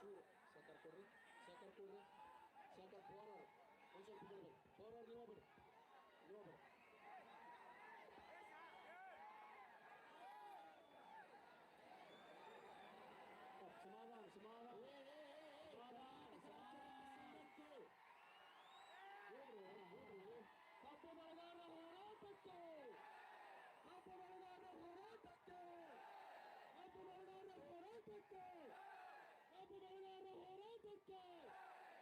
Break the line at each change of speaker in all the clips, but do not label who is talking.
ಶೇಖರ್ ಕೊಡ್ರಿ ಶೇಖರ್ ಕೊಡ್ರಿ ಶೇಖರ್ ಫೋರ್ವರ್ಡ್ ಒಂದು ಸ್ವಲ್ಪ ಬಿಡ್ರಿ ಫೋರ್ವರ್ಡ್ ನೀವು ಬಿಡಿ ನೀವು ಬಿಡಿ ಸಮಾಧಾನ ಸಮಾಧಾನ ಸಮಾಧಾನ ಸಮಾಧಾನ ನೋಡ್ರಿ ನೋಡ್ರಿ ಕಪ್ಪು ಬೆಳಗಾರ ಹೋರಾಟಕ್ಕೆ ಕಪ್ಪು ಬೆಳಗಾರ ಹೋರಾಟಕ್ಕೆ ಕಪ್ಪು ಬೆಳಗಾರ ಹೋರಾಟಕ್ಕೆ ಕಪ್ಪು ಬೆಳಗಾರ ಹೋರಾಟಕ್ಕೆ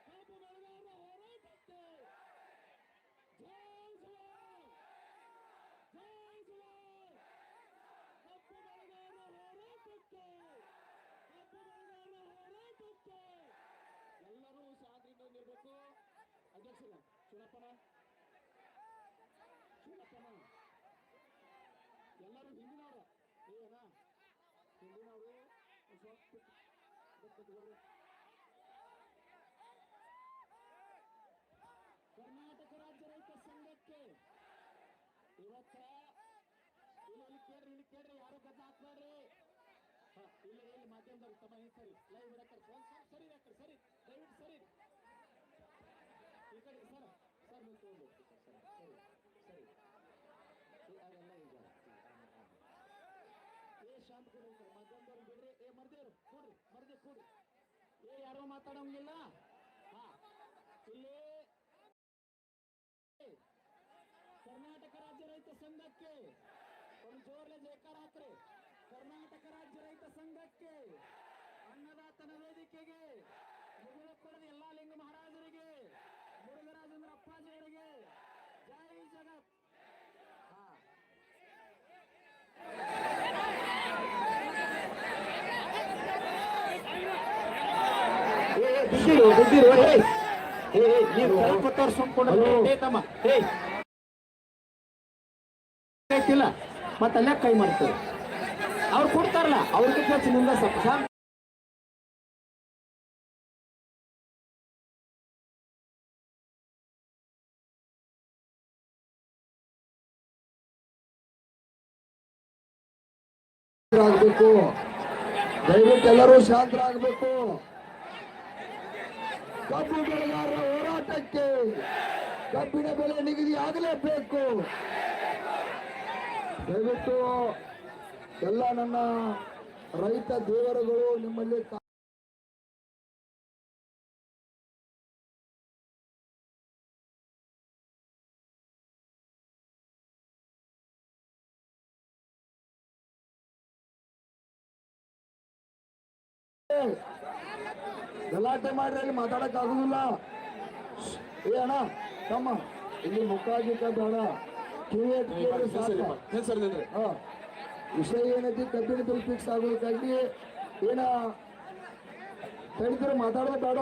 ಕಬ್ಬು ಬೆಳಗಾರ ಹೋರಾಟಕ್ಕೆ ಜೈ ಜವಾನ್ ಜೈ ಜವಾನ್ ಕಪ್ಪು ಬೆಳಗಾರ ಹೋರಾಟಕ್ಕೆ ಹೋರಾಟಕ್ಕೆ ಎಲ್ಲರೂ ಶಾಂತಿಯಿಂದ ಇರಬೇಕು ಅಧ್ಯಕ್ಷರ ಚುನಪ್ಪನ ಚುನಪ್ಪನ ಎಲ್ಲರೂ ಹಿಂದಿನವ್ರ? ಏನ? ಹಿಂದಿನವರು? ಸ್ವಲ್ಪ ಕರ್ನಾಟಕ ರಾಜ್ಯ ರೈತ ಸಂಘಕ್ಕೆ ಇವತ್ತ ಇಲ್ಲಿ ಇಲ್ಲಿ ಕೇಳ್ರಿ ಇಲ್ಲಿ ಕೇಳ್ರಿ, ಯಾರು ಗದ್ದ ಹಾಕ್ಬೇಡ್ರಿ? ಇಲ್ಲಿ ಇಲ್ಲಿ ಮಾಧ್ಯಮದವ್ರು ತಮ್ಮ ಸರಿ ಲೈವ್ ಸ್ವಲ್ಪ ಸರಿ ಇಡಕ್ರಿ ಸರಿ. ದಯವಿಟ್ಟು ಸರಿ. ಈ ಕಡೆ ಸರ್ ಸರ್ ನೀವು ಸರ್? ಸರಿ ಸರಿ. ಅದೆಲ್ಲ ಈಗ ಏ ಶಾಂತ ಕೊಡಿ ಸರ್ ಬಿಡ್ರಿ. ಏ ಮರ್ದೇವ್ರು ಏ, ಯಾರೋ ಮಾತಾಡೋಂಗಿಲ್ಲ? ಹಾ. ಇಲ್ಲಿ ಕರ್ನಾಟಕ ರಾಜ್ಯ ರೈತ ಸಂಘಕ್ಕೆ ಒಂದು ಜೋರ್ಲೆ ಹಾಕ್ರಿ. ಕರ್ನಾಟಕ ರಾಜ್ಯ ರೈತ ಸಂಘಕ್ಕೆ ಅನ್ನದಾತನ ವೇದಿಕೆಗೆ ಕೊಡದ ಎಲ್ಲಾ ಲಿಂಗ ಮಹಾರಾಜರಿಗೆ, ಮುರುಘರಾಜೇಂದ್ರ ಅಪ್ಪಾಜಿಯವರಿಗೆ, ಜೈ ಜಗತ್ ಹಾ ಕೈ ಕೊಟ್ಟವ್ರು ಸುಮ್ಕೊಂಡು ತಮ್ಮ. ಏ ಇಲ್ಲ ಮತ್ತೆ ಅಲ್ಲೇ ಕೈ ಮಾಡ್ತಾರೆ. ಅವ್ರು ಕೊಡ್ತಾರಲ್ಲ ಅವ್ರಿಗೆ ಹೆಚ್ಚು ನಿಂದ ಆಗ್ಬೇಕು
ಆಗಬೇಕು ದಯವಿಟ್ಟು ಎಲ್ಲರೂ ಶಾಂತರಾಗಬೇಕು. ಕಬ್ಬು ಬೆಳೆಗಾರರ ಹೋರಾಟಕ್ಕೆ ಕಬ್ಬಿನ ಬೆಲೆ ನಿಗದಿ ಆಗಲೇಬೇಕು. ದಯವಿಟ್ಟು ಎಲ್ಲ ನನ್ನ ರೈತ ದೇವರುಗಳು ನಿಮ್ಮಲ್ಲಿ ಕಾ- ಗಲಾಟೆ ಮಾಡ್ರಿ ಮಾತಾಡಕ್ ಆಗುದಿಲ್ಲ. ಏ ಅಣ್ಣ ತಮ್ಮ ಇಲ್ಲಿ ಮುಖ ಗಿಕ್ಕ ಬೇಡ. ವಿಷಯ ಏನೈತಿ ಕಬ್ಬಿನ ಬಿಲ್ ಫಿಕ್ಸ್ ಆಗೋದಕ್ಕಾಗಿ ಏನ ಹೇಳಿದ್ರೆ ಮಾತಾಡೋದು ಬೇಡ.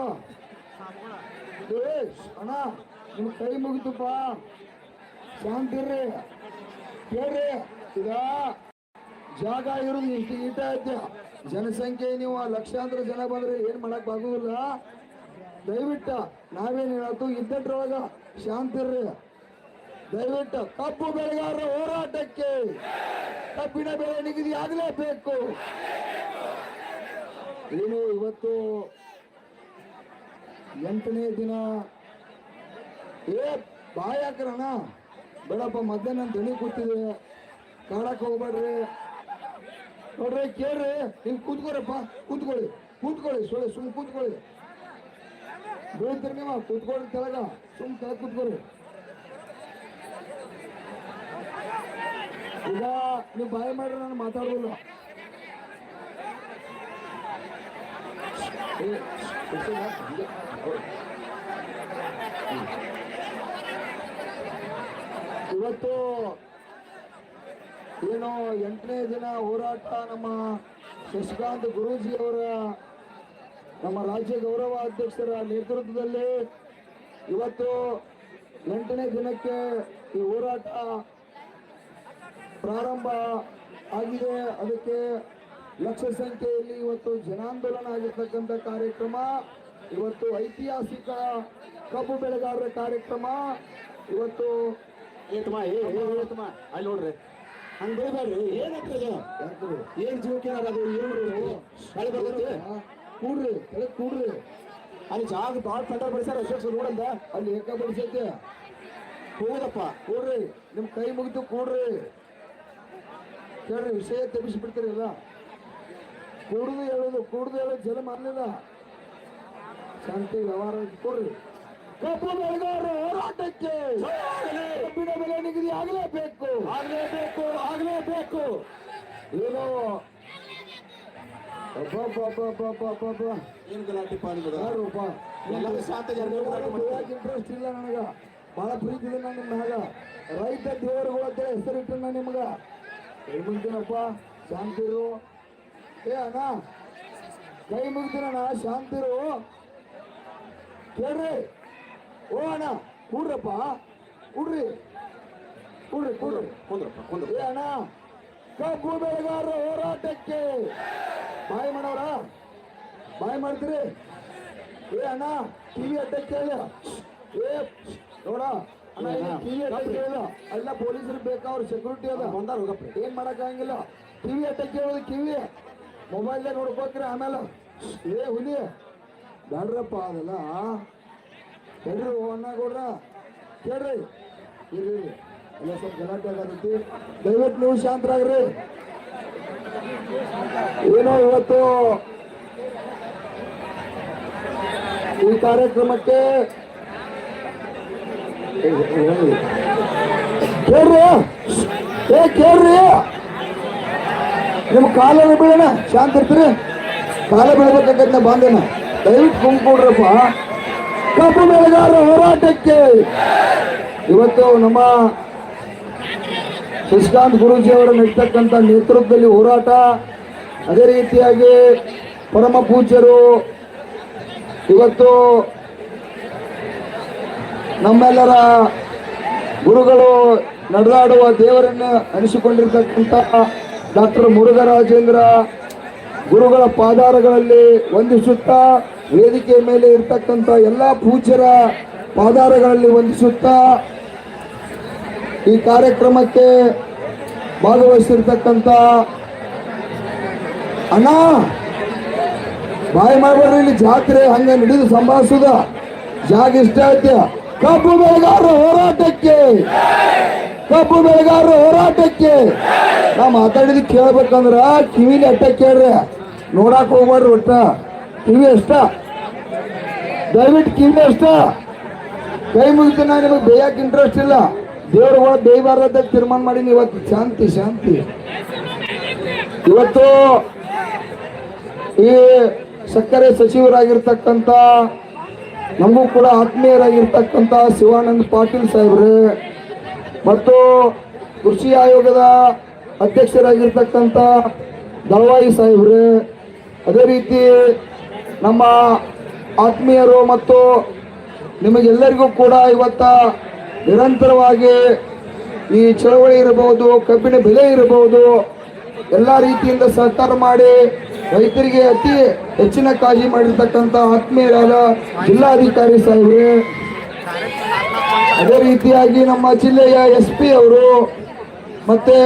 ಏ ಅಣ್ಣ ನಿಮ್ ಕೈ ಮುಗಿತಪ್ಪ ಶಾಂತಿ ಇರ್ರಿ ಕೇಳ್ರಿ. ಈಗ ಜಾಗ ಇರೋದು ಇಷ್ಟು ಐತೆ ಜನಸಂಖ್ಯೆ ನೀವು ಲಕ್ಷಾಂತರ ಜನ ಬಂದ್ರೆ ಏನ್ ಮಾಡಕ್ ಆಗುದಿಲ್ಲ. ದಯವಿಟ್ಟ, ನಾವೇನ್ ಹೇಳತ್ತು ಇದ್ದಟ್ರೊಳಗ ಶಾಂತಿ ಇರ್ರಿ. ದಯವಿಟ್ಟು ಕಬ್ಬು ಬೆಳೆಗಾರರ ಹೋರಾಟಕ್ಕೆ ಕಬ್ಬಿನ ಬೆಳೆ ನಿಗದಿ ಆಗಲೇಬೇಕು ಏನು ಇವತ್ತು ಎಂಟನೇ ದಿನ ಏ, ಬಾಯಾಕ್ರಣ. ಬೇಡಪ್ಪ, ಮಧ್ಯಾಹ್ನ ದಣಿ ಕೂತಿದೆ. ಕಾಡಕ್ ಹೋಗ್ಬೇಡ್ರಿ. ನೋಡ್ರಿ, ಕೇಳ್ರಿ, ಹಿಂಗೆ ಕೂತ್ಕೋರಪ್ಪ, ಕೂತ್ಕೊಳ್ಳಿ ಕೂತ್ಕೊಳ್ಳಿ, ಸೊಳ್ಳೆ ಸುಮ್ ಕೂತ್ಕೊಳ್ಳಿ. ಬೀಳ್ತೀರಿ ನೀವು ಕೂತ್ಕೊಳ್ಳಿ ಕೆಳಗ ಸುಮ್ ಕೆಳಗೆ ಕೂತ್ಕೊಳ್ಳಿ. ಈಗ ನೀವು ಬಾಯಿ ಮಾಡ್ರಿ, ನಾನು ಮಾತಾಡೋದಿಲ್ಲ? ಇವತ್ತು ಏನು ಎಂಟನೇ ದಿನ ಹೋರಾಟ ನಮ್ಮ ಶಶಿಕಾಂತ್ ಗುರೂಜಿ ಅವರ ನಮ್ಮ ರಾಜ್ಯ ಗೌರವ ಅಧ್ಯಕ್ಷರ ನೇತೃತ್ವದಲ್ಲಿ ಇವತ್ತು ಎಂಟನೇ ದಿನಕ್ಕೆ ಈ ಹೋರಾಟ ಪ್ರಾರಂಭ ಆಗಿದೆ ಅದಕ್ಕೆ ಲಕ್ಷ ಸಂಖ್ಯೆಯಲ್ಲಿ ಇವತ್ತು ಜನಾಂದೋಲನ ಆಗಿರ್ತಕ್ಕಂಥ ಕಾರ್ಯಕ್ರಮ ಇವತ್ತು ಐತಿಹಾಸಿಕ ಕಬ್ಬು ಬೆಳೆಗಾರರ ಕಾರ್ಯಕ್ರಮ ಇವತ್ತು
ಅಲ್ಲಿ ನೋಡ್ರಿ ಹಂಗ ಬೈಬೇಡ್ರಿ ಏನಾಗ್ತದೆ
ಯಾಕಂದ್ರೆ
ಏನ್ ಜೀವಕ್ಕೆ ಅದು ಏನು ಮಳೆ ಬರ್ತೈತೆ
ಕೂಡ್ರಿ ಕೆಳಗೆ ಕೂಡ್ರಿ
ಅಲ್ಲಿ ಜಾಗ ಬಾಳ್ ಪೆಂಡಲ್ ಬಡಿಸ್ಯಾರ ಅಧ್ಯಕ್ಷ ನೋಡಂದ
ಅಲ್ಲಿ ಏಕ ಬಡಿಸೈತೆ
ಹೋಗುದಪ್ಪ
ಕೂಡ್ರಿ ನಿಮ್ ಕೈ ಮುಗಿದು ಕೂಡ್ರಿ ಕೇಳ್ರಿ ವಿಷಯ ತೆಗಿಸ್ಬಿಡ್ತೀರಲ್ಲ ಕೂಡುದು ಹೇಳೋದು ಕೂಡುದು ಹೇಳೋದು ಜನ ಮಾಡಲಿಲ್ಲ ಶಾಂತಿ ವ್ಯವಹಾರ ಕೊಡ್ರಿ ಕಬ್ಬು ಬೆಳೆಗಾರರ ಹೋರಾಟಕ್ಕೆ ಕಬ್ಬಿನ ಬೆಲೆ ನಿಗದಿ ಆಗಲೇಬೇಕು.
ಆಗಲೇಬೇಕು ಆಗಲೇಬೇಕು.
ಏನು.
ಏನ್ ಗಲಾಟೆ ಪಾಲ್ಗೊದ
ಯಾರೂಪ?
ಎಲ್ಲರೂ ಶಾಂತ ಜನರು.
ಇಂಟ್ರೆಸ್ಟ್ ಇಲ್ಲ ನನಗ. ಬಹಳ ಪ್ರೀತಿ ಇದೆ ನಾನು ನಿಮ್ಮ ಮ್ಯಾಗ ರೈತ ದೇವರುಗಳು ಅಂತ ಹೆಸರಿಟ್ಟು ನಾನು ನಿಮ್ಗ. ಕೈ ಮುಗ್ದಿನಪ್ಪ ಶಾಂತಿರು ಏ ಅಣ್ಣ ಕೈ ಮುಗ್ದಿನಣ್ಣ ಶಾಂತಿರು ಕೇಳ್ರಿ. ಓ ಅಣ್ಣ ಕೂಡ್ರಪ್ಪ. ಕೂಡ್ರಿ. ಕೂಡ್ರಿ ಕೂಡ್ರಿ.
ಕುಂದ್ರಪ್ಪ ಕುಂದ್ರ
ಏ ಅಣ್ಣ ಕಬ್ಬು ಬೆಳೆಗಾರರ ಹೋರಾಟಕ್ಕೆ ಬಾಯಿ ಮಾಡೋರ? ಬಾಯಿ ಮಾಡ್ತೀರಿ? ಏ ಅಣ್ಣ ಟಿವಿ ಅಡ್ಡಕ್ಕೆ ಕೇಳಿ. ಏ ನೋಡ ಅಣ್ಣ ಟಿವಿ ಅಡ್ಡಕ್ಕೆ ಕೇಳ. ಅಲ್ಲ ಪೊಲೀಸರು ಬೇಕಾ ಅವ್ರ ಸೆಕ್ಯೂರಿಟಿ ಅದ?
ಬಂದಾರ ಹೋಗಪ್ಪ
ಏನ್ ಮಾಡಕ್ಕಾಗಿಲ್ಲ ಟಿವಿ ಅಡ್ಡಕ್ಕೆ ಕೇಳೋದು ಕಿವಿ. ಮೊಬೈಲ್ ನೋಡ್ಕೋಕ್ರಿ ಆಮೇಲೆ. ಏ ಹುಲಿ ಬ್ಯಾಡ್ರಪ್ಪ ಅದೆಲ್ಲ. ಹೇಳ್ರಿ ಓ ಅಣ್ಣ ಗೌಡ್ರ ಕೇಳ್ರಿ. ಇರ್ರಿ. ಎಲ್ಲ ಸ್ವಲ್ಪ ಗಲಾಟೆ ಆಗತೈತಿ ದಯವಿಟ್ಟು ನೀವು ಶಾಂತರಾಗ್ರಿ. ಏನೋ ಇವತ್ತು ಈ ಕಾರ್ಯಕ್ರಮಕ್ಕೆ ಕೇಳ್ರಿ. ಏ, ಕೇಳ್ರಿ. ನಿಮ್ ಕಾಲ ಬೀಳೋಣ ಶಾಂತ ಇರ್ತೀರಿ ಕಾಲ ಬೀಳ್ಬೇಕಾಗತ್ತೆ ಬಾಂಧನ ದಯವಿಟ್ಟು ಕುಂಕೊಡ್ರಪ್ಪ. ಕಬ್ಬು ಬೆಳೆಗಾರರ ಹೋರಾಟಕ್ಕೆ ಇವತ್ತು ನಮ್ಮ ಶಶಿಕಾಂತ್ ಗುರುಜಿ ಅವರ ನಡೀತಕ್ಕಂಥ ನೇತೃತ್ವದಲ್ಲಿ ಹೋರಾಟ. ಅದೇ ರೀತಿಯಾಗಿ ಪರಮ ಪೂಜ್ಯರು ಇವತ್ತು ನಮ್ಮೆಲ್ಲರ ಗುರುಗಳು ನಡೆದಾಡುವ ದೇವರನ್ನು ಅನಿಸಿಕೊಂಡಿರ್ತಕ್ಕಂಥ ಡಾಕ್ಟರ್ ಮುರುಘರಾಜೇಂದ್ರ ಗುರುಗಳ ಪಾದಾರಗಳಲ್ಲಿ ವಂದಿಸುತ್ತಾ ವೇದಿಕೆ ಮೇಲೆ ಇರ್ತಕ್ಕಂಥ ಎಲ್ಲ ಪೂಜ್ಯರ ಪಾದಾರಗಳಲ್ಲಿ ವಂದಿಸುತ್ತಾ ಈ ಕಾರ್ಯಕ್ರಮಕ್ಕೆ ಭಾಗವಹಿಸಿರ್ತಕ್ಕಂಥ ಅಣ್ಣ, ಬಾಯಿ ಮಾಡ್ಬೇಡ್ರಿ ಇಲ್ಲಿ ಜಾತ್ರೆ ಹಂಗೆ ನಡೆದು ಸಂಭಾಷಿಸುದ. ಜಾಗ ಇಷ್ಟ ಐತೆ. ಕಬ್ಬು ಬೆಳೆಗಾರರ ಹೋರಾಟಕ್ಕೆ. ಕಬ್ಬು ಬೆಳೆಗಾರರ ಹೋರಾಟಕ್ಕೆ. ನಾ ಮಾತಾಡಿದ್ ಕೇಳ್ಬೇಕಂದ್ರ ಕಿವಿಲಿ ಅಟ್ಟ ಕೇಳ್ರಿ. ನೋಡಾಕ್ ಹೋಗ್ಬಾರ್ರಿ ಒಟ್ಟ. ಕಿವಿ ಅಷ್ಟ ದಯವಿಟ್ಟು ಕಿವಿ ಅಷ್ಟ ಕೈ ಮುಗಿತು ನಾನು ನಿಮಗೆ ಬೇಯಕ್ಕೆ ಇಂಟ್ರೆಸ್ಟ್ ಇಲ್ಲ. ದೇವ್ರುಗಳು ಬೇಯಬಾರ್ದಂತ ತೀರ್ಮಾನ ಮಾಡೀನಿ. ಇವತ್ತು ಶಾಂತಿ ಶಾಂತಿ. ಇವತ್ತು ಈ ಸಕ್ಕರೆ ಸಚಿವರಾಗಿರ್ತಕ್ಕಂಥ, ನಮಗೂ ಕೂಡ ಆತ್ಮೀಯರಾಗಿರ್ತಕ್ಕಂಥ ಶಿವಾನಂದ ಪಾಟೀಲ್ ಸಾಹೇಬ್ರೆ, ಮತ್ತು ಕೃಷಿ ಆಯೋಗದ ಅಧ್ಯಕ್ಷರಾಗಿರ್ತಕ್ಕಂಥ ದಳವಾಯಿ ಸಾಹೇಬ್ರೆ, ಅದೇ ರೀತಿ ನಮ್ಮ ಆತ್ಮೀಯರು ಮತ್ತು ನಿಮಗೆಲ್ಲರಿಗೂ ಕೂಡ ಇವತ್ತ ನಿರಂತರವಾಗಿ ಈ ಚಳವಳಿ ಇರಬಹುದು ಕಬ್ಬಿಣ ಬೆಲೆ ಇರಬಹುದು, ಎಲ್ಲ ರೀತಿಯಿಂದ ಸಹಕಾರ ಮಾಡಿ ರೈತರಿಗೆ ಅತಿ ಹೆಚ್ಚಿನ ಕಾಳಜಿ ಮಾಡಿರ್ತಕ್ಕಂಥ ಆತ್ಮೀಯರಾದ ಜಿಲ್ಲಾಧಿಕಾರಿ ಸಾಹೇಬ್ರು. ಅದೇ ರೀತಿಯಾಗಿ ನಮ್ಮ ಜಿಲ್ಲೆಯ ಎಸ್ ಪಿ ಅವರು ಮತ್ತೆ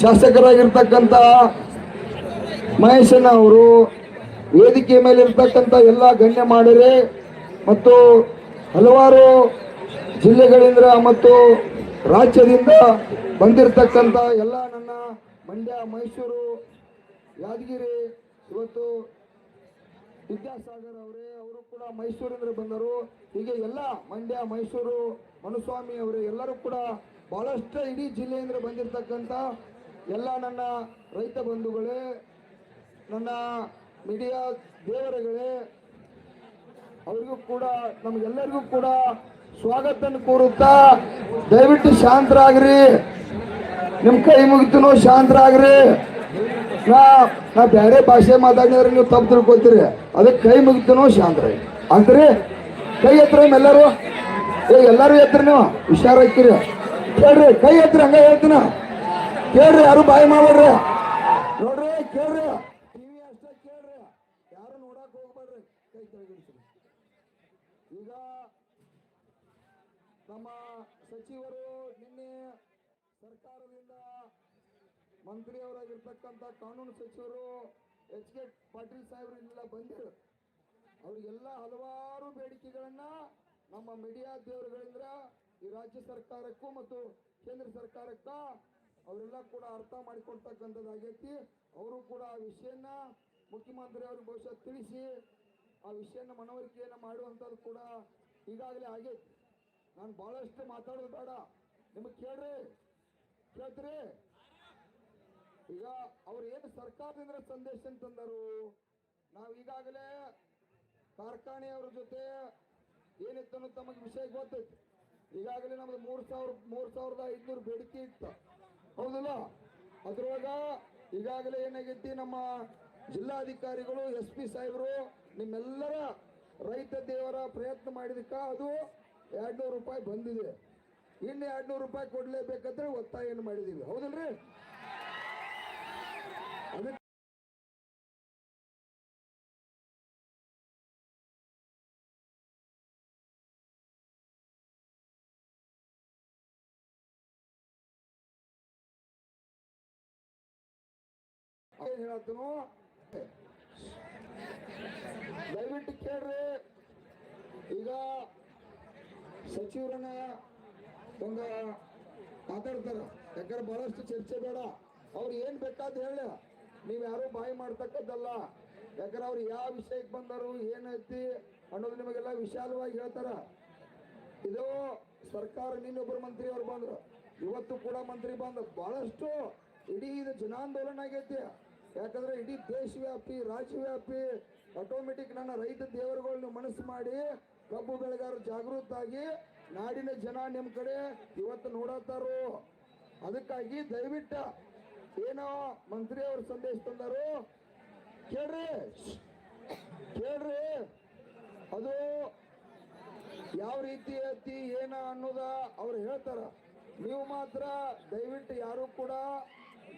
ಶಾಸಕರಾಗಿರ್ತಕ್ಕಂಥ ಮಹೇಶಣ್ಣ ಅವರು ವೇದಿಕೆ ಮೇಲೆ ಇರ್ತಕ್ಕಂಥ ಎಲ್ಲ ಗಣ್ಯ ಮಾಡರೆ ಮತ್ತು ಹಲವಾರು ಜಿಲ್ಲೆಗಳಿಂದ ಮತ್ತು ರಾಜ್ಯದಿಂದ ಬಂದಿರತಕ್ಕಂಥ ಎಲ್ಲ ನನ್ನ ಮಂಡ್ಯ, ಮೈಸೂರು, ಯಾದಗಿರಿ, ಇವತ್ತು ವಿದ್ಯಾಸಾಗರ್ ಅವರೇ, ಅವರು ಕೂಡ ಮೈಸೂರಿಂದ ಬಂದರು. ಹೀಗೆ ಎಲ್ಲ ಮಂಡ್ಯ, ಮೈಸೂರು, ಮನುಸ್ವಾಮಿ ಅವರೇ, ಎಲ್ಲರೂ ಕೂಡ ಬಹಳಷ್ಟು ಇಡೀ ಜಿಲ್ಲೆಯಿಂದ ಬಂದಿರತಕ್ಕಂಥ ಎಲ್ಲ ನನ್ನ ರೈತ ಬಂಧುಗಳೇ, ನನ್ನ ಮೀಡಿಯಾ ದೇವರುಗಳೇ, ಅವರಿಗೂ ಕೂಡ, ನಮಗೆಲ್ಲರಿಗೂ ಕೂಡ ಸ್ವಾಗತ ಕೋರುತ್ತಾ, ದಯವಿಟ್ಟು ಶಾಂತರಾಗ್ರಿ. ನಿಮ್ ಕೈ ಮುಗಿತು ಶಾಂತರಾಗ್ರಿ. ನಾ ನಾ ಬೇರೆ ಭಾಷೆ ಮಾತಾಡಿದ್ರೆ ನೀವು ತಪ್ಪು ತಿಳ್ಕೊತೀರಿ. ಅದಕ್ಕೆ ಕೈ ಮುಗಿತು ಶಾಂತರಾಗಿ ಅಂತ್ರಿ ಕೈ ಎತ್ತರ ಎಲ್ಲರೂ ಏ, ಎಲ್ಲರೂ ಎತ್ತರ ನೀವು? ಹುಷಾರಾಗ್ತೀರಿ ಕೇಳ್ರಿ, ಕೈ ಎತ್ತರ ಹಂಗ ಹೇಳ್ತೀನ? ಕೇಳ್ರಿ, ಯಾರು ಬಾಯಿ ಮಾಡ್ರಿ ನೋಡ್ರಿ, ಕೇಳ್ರಿ ಟಿವಿ ಅಷ್ಟೇ ಕೇಳ್ರಿ ಯಾರು ನೋಡಕ್ ಹೋಗ್ಬೇಡ್ರಿ ಕೈ ಕೆಳಗಿಳಿಸ್ರಿ ಈಗ ನಮ್ಮ ಸಚಿವರು ನಿನ್ನೆ ಸರ್ಕಾರದಿಂದ ಮಂತ್ರಿಯವರಾಗಿರ್ತಕ್ಕಂಥ ಕಾನೂನು ಸಚಿವರು ಎಚ್ ಕೆ ಪಾಟೀಲ್ ಸಾಹೇಬ್ರು ಇಲ್ಲೆಲ್ಲ ಬಂದರು. ಅವ್ರಿಗೆಲ್ಲ ಹಲವಾರು ಬೇಡಿಕೆಗಳನ್ನ ನಮ್ಮ ಮೀಡಿಯಾ ದೇವರುಗಳಿಂದ ಈ ರಾಜ್ಯ ಸರ್ಕಾರಕ್ಕೂ ಮತ್ತು ಕೇಂದ್ರ ಸರ್ಕಾರಕ್ಕೂ ಅವರೆಲ್ಲ ಕೂಡ ಅರ್ಥ ಮಾಡಿಕೊಡ್ತಕ್ಕಂಥದ್ದಾಗೈತಿ ಅವರು ಕೂಡ ಆ ವಿಷಯನ ಮುಖ್ಯಮಂತ್ರಿ ಅವ್ರಿಗೆ ಬಹುಶಃ ತಿಳಿಸಿ ಆ ವಿಷಯನ ಮನವರಿಕೆಯನ್ನು ಮಾಡುವಂಥದ್ದು ಕೂಡ ಈಗಾಗಲೇ ಆಗೈತಿ. ನಾನು ಬಹಳಷ್ಟು ಮಾತಾಡೋದು ಬೇಡ. ನಿಮಗೆ ಕೇಳ್ರಿ, ಕೇಳ್ತೀರಿ? ಈಗ ಅವ್ರು ಏನು ಸರ್ಕಾರದಿಂದ ಸಂದೇಶ ತಂದರು? ನಾವು ಈಗಾಗಲೇ ಕಾರ್ಖಾನೆಯವ್ರ ಜೊತೆ ಏನಿತ್ತು ಅನ್ನೋದು ತಮಗೆ ವಿಷಯ ಗೊತ್ತೈತಿ. ಈಗಾಗಲೇ ನಮ್ದು ಮೂರ್ ಸಾವಿರ, ಮೂರ್ ಸಾವಿರದ ಐದ್ನೂರು ಬೇಡಿಕೆ ಇತ್ತು. ಹೌದಲ್ಲ? ಅದ್ರೊಳಗ ಈಗಾಗಲೇ ಏನಾಗೈತಿ? ನಮ್ಮ ಜಿಲ್ಲಾಧಿಕಾರಿಗಳು, ಎಸ್ ಪಿ ಸಾಹೇಬರು, ನಿಮ್ಮೆಲ್ಲರ ರೈತ ದೇವರ ಪ್ರಯತ್ನ ಮಾಡಿದಕ್ಕ ಅದು ಎರಡ್ನೂರು ರೂಪಾಯಿ ಬಂದಿದೆ. ಇನ್ನು ಎರಡ್ನೂರು ರೂಪಾಯಿ ಕೊಡ್ಲೇಬೇಕಂದ್ರೆ ಏನು ಮಾಡಿದೀವಿ. ಹೌದಲ್ರಿ? ಅದಕ್ಕೆ ದಯವಿಟ್ಟು ಕೇಳ್ರಿ. ಈಗ ಸಚಿವರನ್ನ ಒಂದು ಮಾತಾಡ್ತಾರ. ಯಾಕಂದ್ರೆ ಬಹಳಷ್ಟು ಚರ್ಚೆ ಬೇಡ. ಅವ್ರು ಏನ್ ಬೇಕಾದ್ ಹೇಳ ನೀವ್ ಯಾರು ಬಾಯಿ ಮಾಡ್ತಕ್ಕದ್ದಲ್ಲ. ಯಾಕಂದ್ರೆ ಅವ್ರು ಯಾವ ವಿಷಯಕ್ಕೆ ಬಂದರು, ಏನೈತಿ ಅನ್ನೋದು ನಿಮಗೆಲ್ಲ ವಿಶಾಲವಾಗಿ ಹೇಳ್ತಾರ. ಇದು ಸರ್ಕಾರ ನಿನ್ನೊಬ್ಬರು ಮಂತ್ರಿ ಅವ್ರು ಬಂದ್ರು. ಇವತ್ತು ಕೂಡ ಮಂತ್ರಿ ಬಂದ ಬಹಳಷ್ಟು ಇಡೀ ಇದು ಜನಾಂದೋಲನ ಆಗೈತಿ. ಯಾಕಂದ್ರೆ ಇಡೀ ದೇಶವ್ಯಾಪಿ, ರಾಜ್ಯವ್ಯಾಪಿ ಆಟೋಮೆಟಿಕ್ ನನ್ನ ರೈತ ದೇವರುಗಳನ್ನ ಮನಸ್ಸು ಮಾಡಿ ಕಬ್ಬು ಬೆಳೆಗಾರರು ಜಾಗೃತ ಆಗಿ ನಾಡಿನ ಜನ ನಿಮ್ ಕಡೆ ಇವತ್ತು ನೋಡತ್ತಾರು. ಅದಕ್ಕಾಗಿ ದಯವಿಟ್ಟ ಏನೋ ಮಂತ್ರಿ ಅವರು ಸಂದೇಶ ತಂದರು. ಕೇಳ್ರಿ. ಕೇಳ್ರಿ. ಅದು ಯಾವ ರೀತಿ ಐತಿ, ಏನ ಅನ್ನೋದ ಅವ್ರು ಹೇಳ್ತಾರ. ನೀವು ಮಾತ್ರ ದಯವಿಟ್ಟು ಯಾರು ಕೂಡ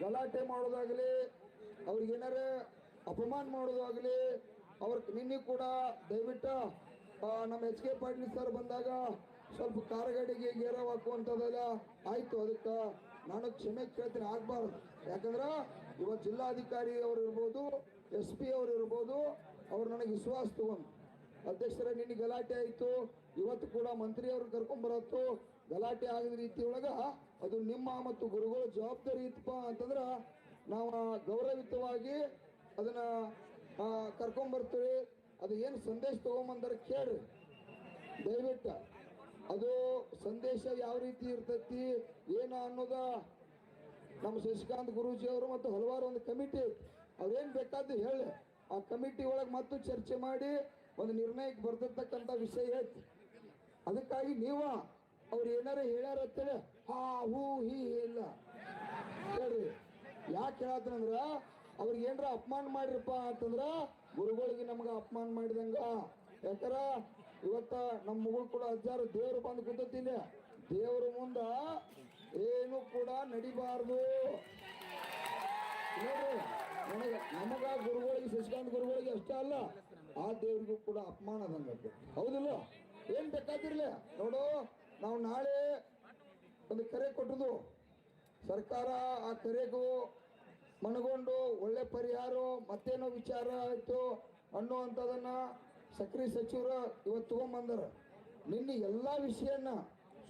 ಗಲಾಟೆ ಮಾಡೋದಾಗ್ಲಿ, ಅವ್ರಿಗೆ ಏನಾರ ಅಪಮಾನ ಮಾಡೋದಾಗ್ಲಿ, ಅವ್ರ ನಿನ್ನೆ ಕೂಡ ದಯವಿಟ್ಟು ನಮ್ಮ ಎಚ್ ಕೆ ಪಾಟೀಲ್ ಸರ್ ಬಂದಾಗ ಸ್ವಲ್ಪ ಕಾರಗಡಿಗೆ ಗೇರವ್ ಹಾಕುವಂಥದ್ದೆಲ್ಲ ಆಯ್ತು. ಅದಕ್ಕೆ ನಾನು ಕ್ಷಮೆ ಕೇಳ್ತೀನಿ, ಆಗ್ಬಾರ್ದು. ಯಾಕಂದ್ರ ಇವತ್ತು ಜಿಲ್ಲಾಧಿಕಾರಿ ಅವ್ರು ಇರ್ಬೋದು, ಎಸ್ ಪಿ ಅವ್ರು ಇರ್ಬೋದು, ಅವ್ರು ನನಗೆ ವಿಶ್ವಾಸ ತಗೊಂಡು. ಅಧ್ಯಕ್ಷರ, ನಿನ್ನೆ ಗಲಾಟೆ ಆಯ್ತು. ಇವತ್ತು ಕೂಡ ಮಂತ್ರಿ ಅವ್ರು ಕರ್ಕೊಂಡ್ ಬರತ್ತು. ಗಲಾಟೆ ಆಗಿದ ರೀತಿ ಒಳಗ ಅದು ನಿಮ್ಮ ಮತ್ತು ಗುರುಗಳ ಜವಾಬ್ದಾರಿ ಇತ್ತಪ್ಪ ಅಂತಂದ್ರ ನಾವು ಗೌರವಿತವಾಗಿ ಅದನ್ನ ಕರ್ಕೊಂಡ್ಬರ್ತೀವಿ ಕರ್ಕೊಂಡ್ ಬರ್ತೀವಿ. ಅದು ಏನು ಸಂದೇಶ ತಗೊಂಬಂದಾರ ಕೇಳ್ರಿ. ದಯವಿಟ್ಟು. ಅದು ಸಂದೇಶ ಯಾವ ರೀತಿ ಇರ್ತೈತಿ, ಏನ ಅನ್ನೋದ ನಮ್ಮ ಶಶಿಕಾಂತ್ ಗುರೂಜಿ ಅವರು ಮತ್ತು ಹಲವಾರು ಒಂದು ಕಮಿಟಿ ಅವ್ರೇನ್ ಬೇಕಾದ್ದು ಹೇಳಿ. ಆ ಕಮಿಟಿ ಒಳಗೆ ಮತ್ತು ಚರ್ಚೆ ಮಾಡಿ ಒಂದು ನಿರ್ಣಯಕ್ಕೆ ಬರ್ತಿರ್ತಕ್ಕಂಥ ವಿಷಯ ಐತಿ. ಅದಕ್ಕಾಗಿ ನೀವ ಅವ್ರು ಏನಾರ ಹೇಳ್ಯಾರ ಅಂತೇಳಿ, ಹಾ, ಹೂ, ಹೀ ಇಲ್ಲ. ಹೇಳ್ರಿ. ಯಾಕೆ ಹೇಳತ್ತಂದ್ರ ಅವ್ರಿಗೆ ಏನರ ಅಪಮಾನ ಮಾಡಿರಪ್ಪ ಅಂತಂದ್ರ, ಗುರುಗಳಿಗೆ ನಮ್ಗೆ ಅಪಮಾನ ಮಾಡಿದಂಗ. ಯಾಕರ ಇವತ್ತ ನಮ್ಮ ಮಗಳು ಕೂಡ ಅಜ್ಜಾರು ದೇವ್ರು ಬಂದು ಕೂತಿಲ್ಲ ದೇವ್ರ ಮುಂದ ಏನು ಕೂಡ ನಡಿಬಾರ್ದು. ನನಗೆ ನಮಗ ಗುರುಗಳಿಗೆ, ಶಶಿಕಾಂತ್ ಗುರುಗಳಿಗೆ ಅಷ್ಟೇ ಅಲ್ಲ, ಆ ದೇವ್ರಿಗೂ ಕೂಡ ಅಪಮಾನ ಬಂದದ್ದು. ಹೌದಿಲ್ಲ? ಏನ್ ಬೇಕಾದಿರ್ಲಿ? ನೋಡು, ನಾವು ನಾಳೆ ಒಂದು ಕರೆ ಕೊಟ್ಟದು ಸರ್ಕಾರ ಆ ಕರೆಗೂ ಮನಗೊಂಡು ಒಳ್ಳೆ ಪರಿಹಾರ, ಮತ್ತೇನೋ ವಿಚಾರ ಆಯ್ತು ಅನ್ನುವಂಥದ್ದನ್ನ ಸಕ್ರಿ ಸಚಿವರು ಇವತ್ತು ತೊಗೊಂಬಂದರ. ನಿನ್ನೆ ಎಲ್ಲ ವಿಷಯನ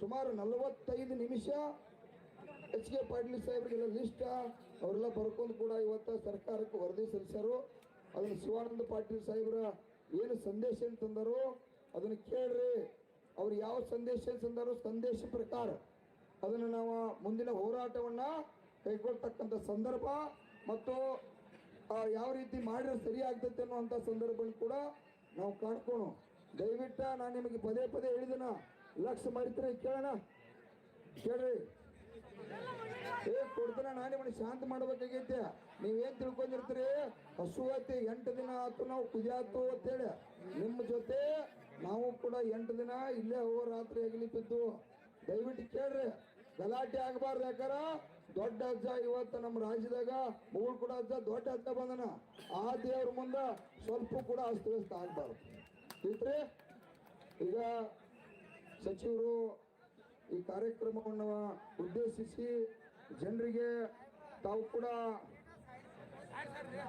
ಸುಮಾರು ನಲವತ್ತೈದು ನಿಮಿಷ ಎಚ್ ಕೆ ಪಾಟೀಲ್ ಸಾಹೇಬ್ರಿಗೆಲ್ಲ ಲಿಸ್ಟ್ ಅವರೆಲ್ಲ ಬರ್ಕೊಂಡು ಕೂಡ ಇವತ್ತು ಸರ್ಕಾರಕ್ಕೆ ವರದಿ ಸಲ್ಲಿಸ್ಯಾರು. ಅದನ್ನ ಶಿವಾನಂದ ಪಾಟೀಲ್ ಸಾಹೇಬ್ರ ಏನು ಸಂದೇಶ ತಂದರು ಅದನ್ನ ಕೇಳ್ರಿ. ಅವ್ರು ಯಾವ ಸಂದೇಶ ತಂದರು ಸಂದೇಶ ಪ್ರಕಾರ ಅದನ್ನು ನಾವು ಮುಂದಿನ ಹೋರಾಟವನ್ನ ಕೈಗೊಳ್ತಕ್ಕಂಥ ಸಂದರ್ಭ ಮತ್ತು ಯಾವ ರೀತಿ ಮಾಡಿದ್ರೆ ಸರಿ ಅನ್ನುವಂಥ ಸಂದರ್ಭ ಕೂಡ ನಾವು ಕಾಣ್ಕೋಣ ದಯವಿಟ್ಟ ನಾನು ನಿಮಗೆ ಪದೇ ಪದೇ ಹೇಳಿದನ ಲಕ್ಷ ಮಾಡಿದ್ರೆ ಕೇಳೋಣ. ಕೇಳ್ರಿ. ಏ ಕೊಡ್ತಾನ ನಾನು ಮನೆ ಶಾಂತ ಮಾಡ್ಬೇಕಾಗೈತೆ. ನೀವೇನ್ ತಿಳ್ಕೊಂಡಿರ್ತೀರಿ? ಹಸು ಆಯ್ತು ಎಂಟು ದಿನ ಆತು ನಾವು ಕುದಿಯಾತು ಅಂತೇಳಿ ನಿಮ್ಮ ಜೊತೆ ನಾವು ಕೂಡ ಎಂಟು ದಿನ ಇಲ್ಲೇ ಹೋಗೋ ರಾತ್ರಿ ಆಗಲಿ ದಯವಿಟ್ಟು ಕೇಳ್ರಿ. ಗಲಾಟೆ ಆಗಬಾರ್ದು ಯಾಕಾರ? ದೊಡ್ಡ ಅಜ್ಜ ಇವತ್ತು ನಮ್ಮ ರಾಜ್ಯದಾಗ ಮಗಳು ಕೂಡ ಅಜ್ಜ, ದೊಡ್ಡ ಅಜ್ಜ ಬಂದನ. ಆ ದೇವ್ರ ಮುಂದ ಸ್ವಲ್ಪ ಕೂಡ ಅಸ್ತವ್ಯಸ್ತ ಆಗ್ಬಾರ್ದು. ಇಲ್ರಿ ಈಗ ಸಚಿವರು ಈ ಕಾರ್ಯಕ್ರಮವನ್ನು ಉದ್ದೇಶಿಸಿ ಜನರಿಗೆ ತಾವು ಕೂಡ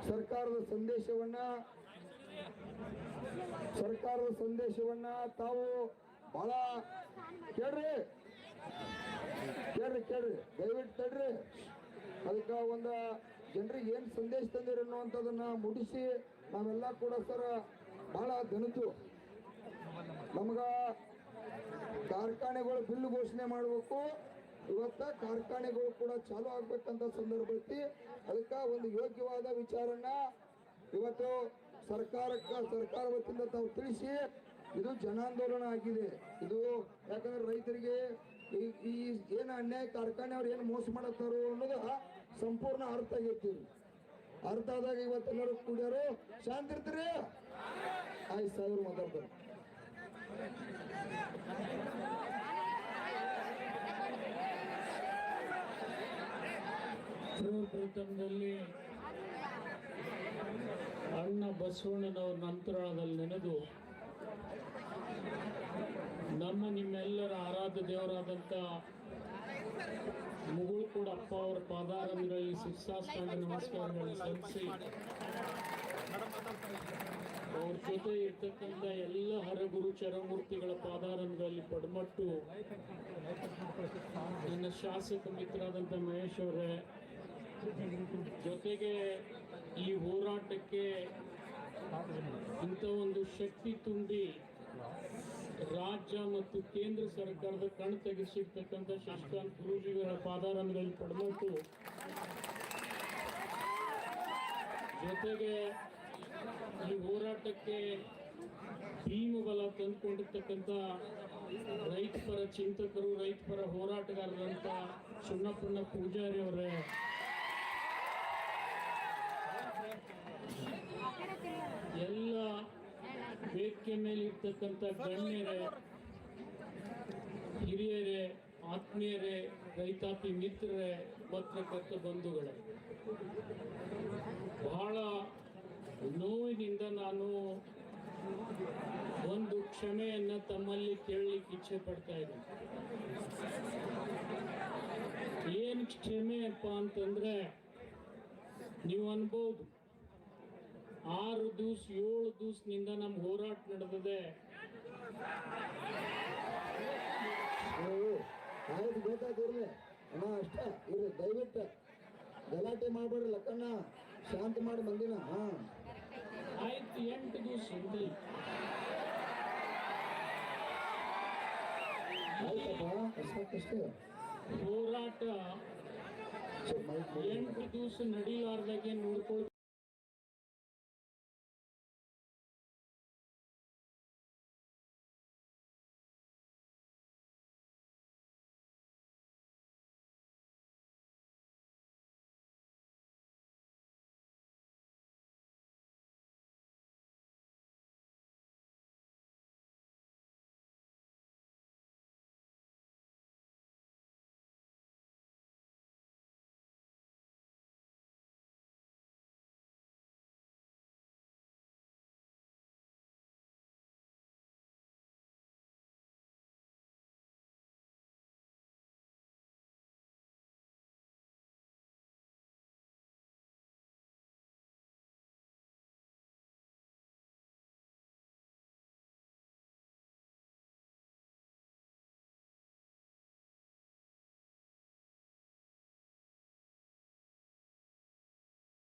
ಸರ್ಕಾರದ ಸಂದೇಶವನ್ನ ಸರ್ಕಾರದ ಸಂದೇಶವನ್ನ ತಾವು ಬಹಳ ಕೇಳ್ರಿ. ಕೇಳ್ರಿ ಕೇಳ್ರಿ ದಯವಿಟ್ಟು ತಡ್ರಿ. ಅದಕ್ಕೆ ಒಂದು ಜನರಿಗೆ ಏನು ಸಂದೇಶ ತಂದಿರಿ ಅನ್ನುವಂಥದ್ದನ್ನ ಮುಡಿಸಿ ನಾವೆಲ್ಲ ಕೂಡ ಸರ ಬಹಳ ದಣಿತು. ನಮ್ಗ ಕಾರ್ಖಾನೆಗಳು ಬಿಲ್ ಘೋಷಣೆ ಮಾಡಬೇಕು. ಇವತ್ತ ಕಾರ್ಖಾನೆಗಳು ಕೂಡ ಚಾಲು ಆಗ್ಬೇಕಂತ ಸಂದರ್ಭ ಐತಿ. ಅದಕ್ಕೆ ಒಂದು ಯೋಗ್ಯವಾದ ವಿಚಾರನ ಇವತ್ತು ಸರ್ಕಾರಕ್ಕ, ಸರ್ಕಾರ ವತಿಯಿಂದ ತಾವು ತಿಳಿಸಿ ಇದು ಜನಾಂದೋಲನ ಆಗಿದೆ. ಇದು ಯಾಕಂದ್ರೆ ರೈತರಿಗೆ ಈ ಏನು ಅನ್ಯಾಯ ಕಾರ್ಖಾನೆ ಅವ್ರು ಏನು ಮೋಸ ಮಾಡತ್ತಾರೋ ಅನ್ನೋದು ಸಂಪೂರ್ಣ ಅರ್ಥ ಆಗೈತಿ. ಅರ್ಥ ಆದಾಗ ಇವತ್ತೆಲ್ಲರೂ ಕುಡಿಯೋರು, ಶಾಂತಿ ಇರ್ತೀರಿ? ಆಯ್ತು ಸಾವಿರ ಮಾತಾಡ್ತಾರೆ.
ಅಣ್ಣ ಬಸವಣ್ಣನವ್ರ ನಂತರದಲ್ಲಿ ನೆನೆದು ನಮ್ಮ ನಿಮ್ಮೆಲ್ಲರ ಆರಾಧ್ಯ ದೇವರಾದಂಥ ಮುಗುಳ್ಕೂಡ ಅಪ್ಪ ಅವರ ಪಾದಾರಂಭಗಳಲ್ಲಿ ಶಿಕ್ಷಾಸ್ತಾಂಡ ನಮಸ್ಕಾರಗಳನ್ನು ಸಲ್ಲಿಸಿ ಅವ್ರ ಜೊತೆ ಇರ್ತಕ್ಕಂಥ ಎಲ್ಲ ಹರಗುರು ಚರಮೂರ್ತಿಗಳ ಪಾದಾರಂಭಗಳಲ್ಲಿ ಪಡ್ಮಟ್ಟು, ನನ್ನ ಶಾಸಕ ಮಿತ್ರರಾದಂಥ ಮಹೇಶ್ ಅವರೇ, ಜೊತೆಗೆ ಈ ಹೋರಾಟಕ್ಕೆ ಇಂಥ ಒಂದು ಶಕ್ತಿ ತುಂಬಿ ರಾಜ್ಯ ಮತ್ತು ಕೇಂದ್ರ ಸರ್ಕಾರದ ಕಣ್ ತೆಗೆಸಿರ್ತಕ್ಕಂಥ ಶಶಿಕಾಂತ್ ಗುರೂಜಿಗಳ ಪಾದಾರಂಗದಲ್ಲಿ ಪಡ್ಮಟ್ಟು ಜೊತೆಗೆ ಈ ಹೋರಾಟಕ್ಕೆ ಭೀಮಬಲ ತಂದುಕೊಂಡಿರ್ತಕ್ಕಂಥ ರೈತ ಪರ ಚಿಂತಕರು ರೈತ ಪರ ಹೋರಾಟಗಾರರಂತ ಸುಣ್ಣಪ್ಪಣ್ಣ ಪೂಜಾರಿ ಅವರೇ ಎಲ್ಲ ವೇದಿಕೆ ಮೇಲೆ ಇರ್ತಕ್ಕಂಥ ಗಣ್ಯರೇ, ಹಿರಿಯರೇ, ಆತ್ಮೀಯರೇ, ರೈತಾಪಿ ಮಿತ್ರರೇ, ಪತ್ರಕರ್ತ ಬಂಧುಗಳೇ, ಬಹಳ ನೋವಿನಿಂದ ನಾನು ಒಂದು ಕ್ಷಮೆಯನ್ನ ತಮ್ಮಲ್ಲಿ ಕೇಳಲಿಕ್ಕೆ ಇಚ್ಛೆ ಪಡ್ತಾ ಇದ್ದೀನಿ. ಏನು ಕ್ಷಮೆ ಅಪ್ಪ ಅಂತಂದ್ರೆ, ನೀವು ಅನ್ಬೋದು ಆರು ದಿವಸ ಏಳು ದಿವಸನಿಂದ ನಮ್ಮ ಹೋರಾಟ ನಡೆದಿದೆ.
ಆಯ್ತು ಗೊತ್ತಾಗಿರ್ಲಿ ಅಣ್ಣ ಅಷ್ಟ ಇರ್ರಿ ದಯವಿಟ್ಟು. ಗಲಾಟೆ ಮಾಡ್ಬೇಡ್ರಿ ಲಕ್ಕಣ್ಣ. ಶಾಂತ ಮಾಡಿ ಮಂದಿನ ಹಾ.
ಆಯ್ತು ಎಂಟು ದಿವಸ
ಆಯ್ತಪ್ಪ
ಹೋರಾಟ. ಎಂಟು ದಿವಸ ನಡೀಲಾರ್ದಾಗೆ ನೋಡ್ಕೊಳ್